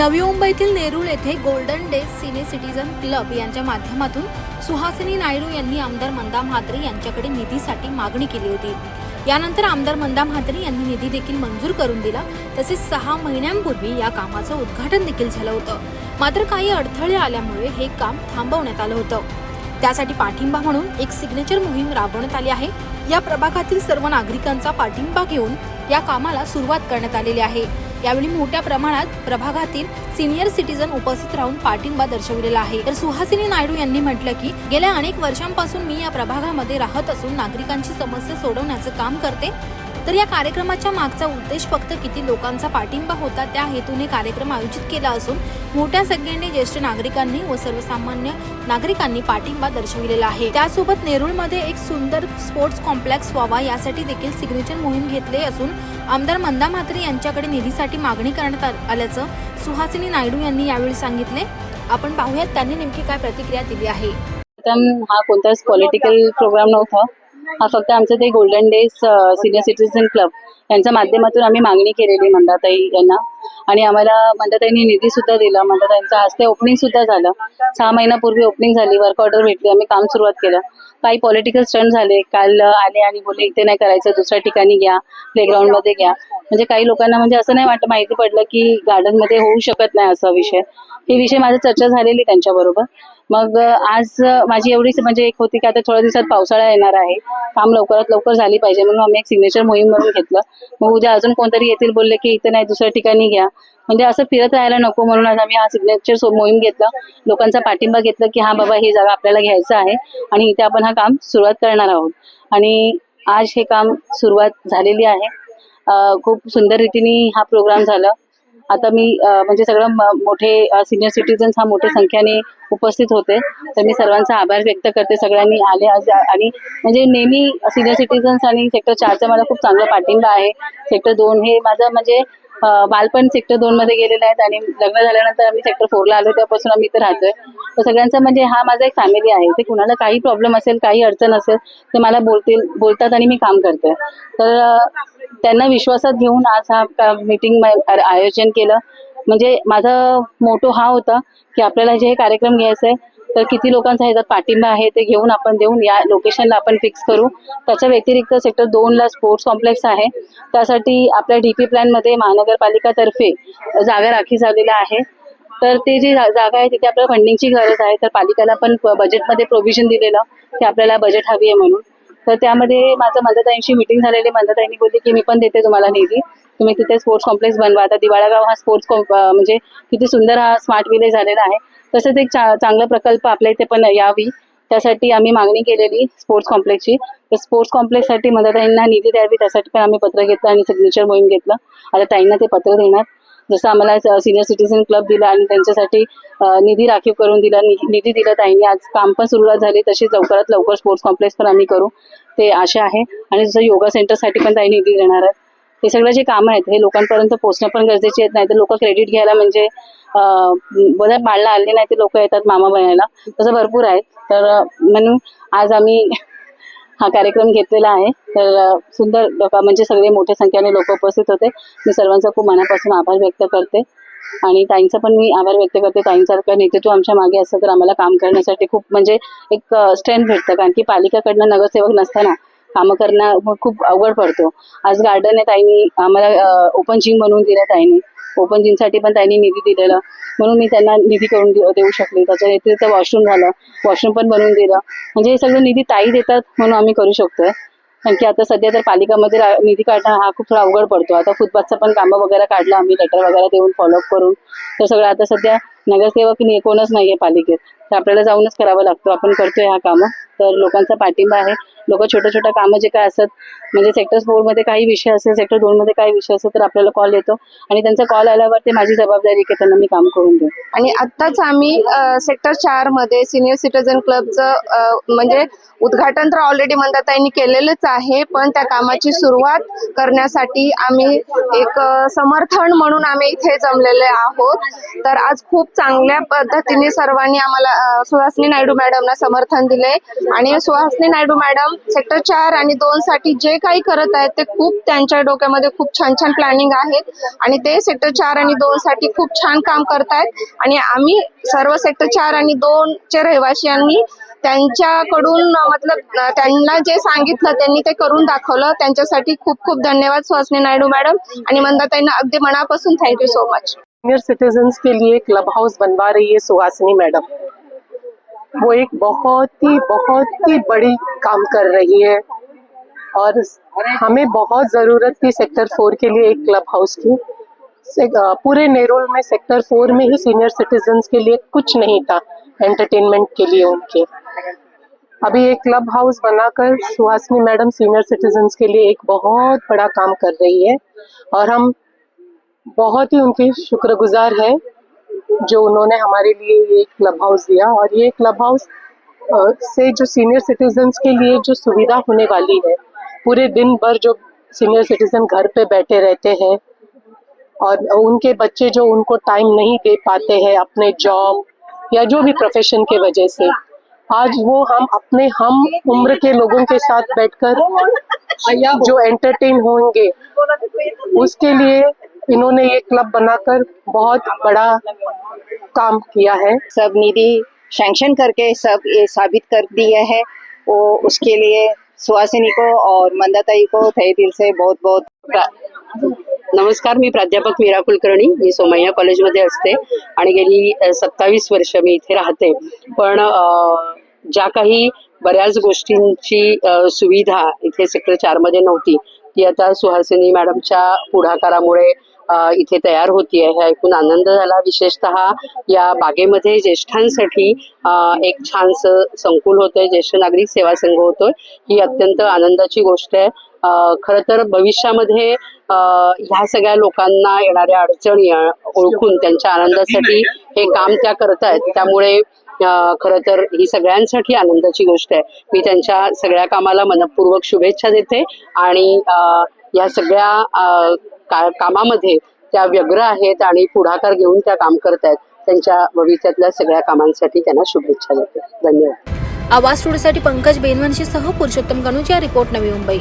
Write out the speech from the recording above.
नवी मुंबईतील नेरूळ येथे golden days senior citizen club यांच्या माध्यमातून सुहासिनी नायडू यांनी आमदार मंदा म्हात्रे यांच्याकडे निधीसाठी मागणी केली होती. यानंतर आमदार मंदा म्हात्रे यांनी निधी देखील मंजूर करून दिला. तसेच सहा महिन्यांपूर्वी या कामाचं उद्घाटन देखील झालं होतं. मात्र काही अडथळे आल्यामुळे हे काम थांबवण्यात आलं होतं. त्यासाठी पाठिंबा म्हणून एक सिग्नेचर मोहीम राबवण्यात आली आहे. या प्रभागातील सर्व नागरिकांचा पाठिंबा घेऊन या कामाला सुरुवात करण्यात आलेली आहे. यावेळी मोठ्या प्रमाणात प्रभागातील सिनियर सिटीजन उपस्थित राहून पाठिंबा दर्शवलेला आहे. तर सुहासिनी नायडू यांनी म्हटलं की गेल्या अनेक वर्षांपासून मी या प्रभागामध्ये राहत असून नागरिकांची समस्या सोडवण्याचं काम करते. तर या कार्यक्रमाच्या मागचा उद्देश फक्त किती लोकांचा पाठिंबा होता त्या हेतूने कार्यक्रम आयोजित केला असून मोठ्या संख्येने ज्येष्ठ नागरिकांनी व सर्वसामान्य नागरिकांनी पाठिंबा दर्शविलेला आहे. त्यासोबत नेरूळमध्ये एक सुंदर स्पोर्ट्स कॉम्प्लेक्स व्हावा यासाठी देखील सिग्नेचर मोहीम घेतले असून आमदार मंदा म्हात्रे यांच्याकडे निधीसाठी मागणी करण्यात आल्याचं सुहासिनी नायडू यांनी यावेळी सांगितले. आपण पाहूयात त्यांनी नेमकी काय प्रतिक्रिया दिली आहे. हा कोणताच पॉलिटिकल प्रोग्राम नव्हता. हा फक्त आमचं ते golden days senior citizen club यांच्या माध्यमातून आम्ही मागणी केलेली मंदाताई यांना. आणि आम्हाला मंदाताईंनी निधी सुद्धा दिला. मंदाताईंच्या हस्ते ओपनिंग सुद्धा झालं. सहा महिन्यापूर्वी ओपनिंग झाली. वर्क ऑर्डर भेटली. आम्ही काम सुरुवात केलं. काही पॉलिटिकल स्टंट झाले. काल आले आणि बोले इथे नाही करायचं. दुसऱ्या ठिकाणी घ्या. प्लेग्राऊंडमध्ये घ्या. म्हणजे काही लोकांना म्हणजे असं नाही वाटत माहिती पडलं की गार्डनमध्ये होऊ शकत नाही असा विषय. हे विषय माझी चर्चा झालेली त्यांच्याबरोबर मग आज माझी एवढीच म्हणजे एक होती की आता थोड्या दिवसात पावसाळा येणार आहे. काम लवकरात लवकर झाली पाहिजे म्हणून आम्ही एक सिग्नेचर मोहीम म्हणून घेतलं. मग उद्या अजून कोणतरी येतील बोलले की इथं नाही दुसऱ्या ठिकाणी घ्या. म्हणजे असं फिरत राहायला नको म्हणून आज आम्ही हा सिग्नेचर मोहीम घेतला. लोकांचा पाठिंबा घेतला की हा बाबा ही जागा आपल्याला घ्यायचं आहे आणि इथे आपण हा काम सुरुवात करणार आहोत. आणि आज हे काम सुरुवात झालेली आहे. खूप सुंदर रीतीने हा प्रोग्राम झाला. आता मी म्हणजे सगळं मोठे सिनियर सिटीजन्स हा मोठ्या संख्येने उपस्थित होते. तर मी सर्वांचा आभार व्यक्त करते. सगळ्यांनी आले आणि म्हणजे नेहमी सिनियर सिटीजन्स आणि सेक्टर चारचा मला खूप चांगला पाठिंबा आहे. सेक्टर दोन हे माझं म्हणजे बालपण सेक्टर दोन मध्ये गेलेलं आहेत आणि लग्न झाल्यानंतर आम्ही सेक्टर फोरला आलो. त्यापासून आम्ही इथं राहतोय. तर सगळ्यांचा म्हणजे हा माझा एक फॅमिली आहे. ते कुणाला काही प्रॉब्लेम असेल काही अडचण असेल ते मला बोलतील बोलतात आणि मी काम करते. तर त्यांना विश्वासात घेऊन आज हा मीटिंग आयोजन केलं. म्हणजे माझा मोटो हा होता की आपल्याला जे हे कार्यक्रम घ्यायचा आहे तर किती लोकांचा ह्याचा पाठिंबा आहे ते घेऊन आपण देऊन या लोकेशनला आपण फिक्स करू. त्याच्या व्यतिरिक्त सेक्टर दोनला स्पोर्ट्स कॉम्प्लेक्स आहे. त्यासाठी आपल्या डीपी प्लॅनमध्ये महानगरपालिकातर्फे जागा राखी झालेल्या आहे. तर ते जी जागा आहे तिथे आपल्याला फंडिंगची गरज आहे. तर पालिकेला पण बजेटमध्ये प्रोव्हिजन दिलेलं की आपल्याला बजेट हवी आहे म्हणून. तर त्यामध्ये माझं मंदाताईंशी मिटिंग झालेली. मंदाताईंनी बोलली की मी पण देते तुम्हाला निधी. तुम्ही तिथे स्पोर्ट्स कॉम्प्लेक्स बनवा. आता दिवाळागाव हा स्पोर्ट्स म्हणजे किती सुंदर हा स्मार्ट विलेज झालेला आहे. तसंच एक चा- चांगला प्रकल्प आपल्या इथे पण यावी. त्यासाठी आम्ही मागणी केलेली स्पोर्ट्स कॉम्प्लेक्सची तर स्पोर्ट्स कॉम्प्लेक्ससाठी मंदताईंना निधी द्यावी. त्यासाठी पण आम्ही पत्र घेतलं आणि सिग्नेचर मोहीम घेतलं. आता ताईंना ते पत्र देणार. जसं आम्हाला सिनियर सिटीजन क्लब दिला आणि त्यांच्यासाठी निधी राखीव करून दिला नि- निधी दिला ताईंनी. आज काम पण सुरुवात झाली तशीच लवकरात लवकर स्पोर्ट्स कॉम्प्लेक्स पण आम्ही करू. ते आशा आहे. आणि जसं योगा सेंटरसाठी पण ताई निधी देणार आहेत. हे सगळं जे कामं आहेत हे लोकांपर्यंत पोहोचणं पण गरजेचे आहेत. नाही तर लोक क्रेडिट घ्यायला म्हणजे अं, बोला बाळला आले नाही ते लोक येतात मामा बनायला तसं भरपूर आहेत. तर म्हणून आज आम्ही हा कार्यक्रम घेतलेला आहे. तर सुंदर लोक म्हणजे सगळे मोठ्या संख्येने लोक उपस्थित होते. मी सर्वांचा खूप मनापासून आभार व्यक्त करते. आणि ताईंचा पण मी आभार व्यक्त करते. ताईंसारखं नेतृत्व आमच्या मागे असं तर आम्हाला काम करण्यासाठी खूप म्हणजे एक स्ट्रेंथ भेटतं. कारण की पालिकाकडनं नगरसेवक नसताना कामं करणं खूप अवघड पडतो. आज गार्डन आहे ताईंनी आम्हाला ओपन जिम बनवून दिलं ताईंनी. ओपन जिमसाठी पण त्यांनी निधी दिलेला. म्हणून मी त्यांना निधी करून देऊ शकले. त्याच्या व्यतिरिक्त वॉशरूम झालं. वॉशरूम पण बनवून दिलं. म्हणजे हे सगळं निधी ताई देतात म्हणून आम्ही करू शकतोय. कारण की आता सध्या तर पालिकामध्ये निधी काढणं हा खूप थोडा अवघड पडतो. आता फुटपाथचं पण कामं वगैरे काढलं. आम्ही लेटर वगैरे देऊन फॉलोअप करून. तर सगळं आता सध्या नगरसेवक नि- कोणच नाहीये पालिकेत. तर आपल्याला जाऊनच करावं लागतो. आपण करतोय हा कामं. तर लोकांचा पाठिंबा आहे. लोक छोट्या छोट्या कामं जे काय असतात म्हणजे सेक्टर फोरमध्ये काही विषय असेल सेक्टर दोनमध्ये काही विषय असेल तर आपल्याला कॉल येतो. आणि त्यांचा कॉल आल्यावर ते माझी जबाबदारी की त्यांना मी काम करून देऊ. आणि आत्ताच आम्ही सेक्टर चारमध्ये सिनियर सिटीजन क्लबचं म्हणजे उद्घाटन तर ऑलरेडी मंदाताईंनी केलेलंच आहे पण त्या कामाची सुरुवात करण्यासाठी आम्ही एक समर्थन म्हणून आम्ही इथे जमलेले आहोत. तर आज खूप चांगल्या पद्धतीने सर्वांनी आम्हाला सुहासनी नायडू मॅडमना समर्थन दिले आणि सुहासनी नायडू मॅडम सेक्टर चार आणि दोन साठी जे काही करत आहेत ते खूप त्यांच्या डोक्यामध्ये खूप छान छान प्लॅनिंग आहेत. आणि ते सेक्टर चार आणि दोन साठी खूप छान काम करतायत आणि आम्ही सर्व सेक्टर चार आणि दोन चे रहिवासियांनी त्यांच्याकडून मतलब त्यांना जे सांगितलं त्यांनी ते करून दाखवलं. त्यांच्यासाठी खूप खूप धन्यवाद सुहासनी नायडू मॅडम. आणि मंदाताईंना अगदी मनापासून thank you so much senior citizens के लिए क्लब हाउस बनवा रही है सुहासिनी मैडम। वो एक बहुत ही बहुत ही बड़ी काम कर रही है और हमें बहुत ज़रूरत थी सेक्टर फोर के लिए एक क्लब हाउस की। पूरे नेरोल में सेक्टर फोर में ही सीनियर सिटीजन्स के लिए कुछ नहीं था एंटरटेनमेंट के लिए उनके। अभी एक क्लब हाउस बनाकर सुहासिनी मैडम सीनियर सिटीजन्स के लिए एक बहुत बड़ा काम कर रही है और हम बहुत ही उनकी शुक्रगुजार है जो उन्होंने हमारे लिए ये क्लब हाउस दिया। और ये क्लब हाउस से जो सीनियर सिटीजन्स के लिए जो सुविधा होने वाली है, पूरे दिन भर जो सीनियर सिटीजन घर पे बैठे रहते हैं और उनके बच्चे जो उनको टाइम नहीं दे पाते हैं अपने जॉब या जो भी प्रोफेशन के वजह से, आज वो हम अपने, हम उम्र के लोगों के साथ बैठकर जो एंटरटेन होंगे, उसके लिए इन्होंने ये क्लब बनाकर बहुत बड़ा काम किया है। सब निधि सैंक्शन करके सब ये साबित कर दिया है। वो उसके लिए सुहासिनी को और मंदाताई को तय दिल से बहुत बहुत नमस्कार मी प्राध्यापक मीरा कुलकर्णी मी सोमय्या कॉलेजमध्ये असते आणि गेली सत्तावीस वर्ष मी इथे राहते. पण ज्या काही बऱ्याच गोष्टींची सुविधा इथे सेक्टर चारमध्ये नव्हती ती आता सुहासिनी मॅडमच्या पुढाकारामुळे इथे तयार होती हे ऐकून आनंद झाला. विशेषतः या बागेमध्ये ज्येष्ठांसाठी एक छानसं संकुल होतंय. ज्येष्ठ नागरिक सेवा संघ होतोय. ही अत्यंत आनंदाची गोष्ट आहे. खर खरं तर भविष्यामध्ये ह्या सगळ्या लोकांना येणाऱ्या अडचणी ओळखून त्यांच्या आनंदासाठी हे काम त्या करतायत. त्यामुळे खर खरं तर ही सगळ्यांसाठी आनंदाची गोष्ट आहे. मी त्यांच्या सगळ्या कामाला मनपूर्वक शुभेच्छा देते आणि या सगळ्या अ, कामामध्ये त्या व्यग्र आहेत आणि पुढाकार घेऊन त्या काम करतायत. त्यांच्या भविष्यातल्या सगळ्या कामांसाठी त्यांना शुभेच्छा देते. धन्यवाद. आवाज स्टुडिओसाठी पंकज बेनवंशी सह पुरुषोत्तम कनुज या रिपोर्ट नवी मुंबई.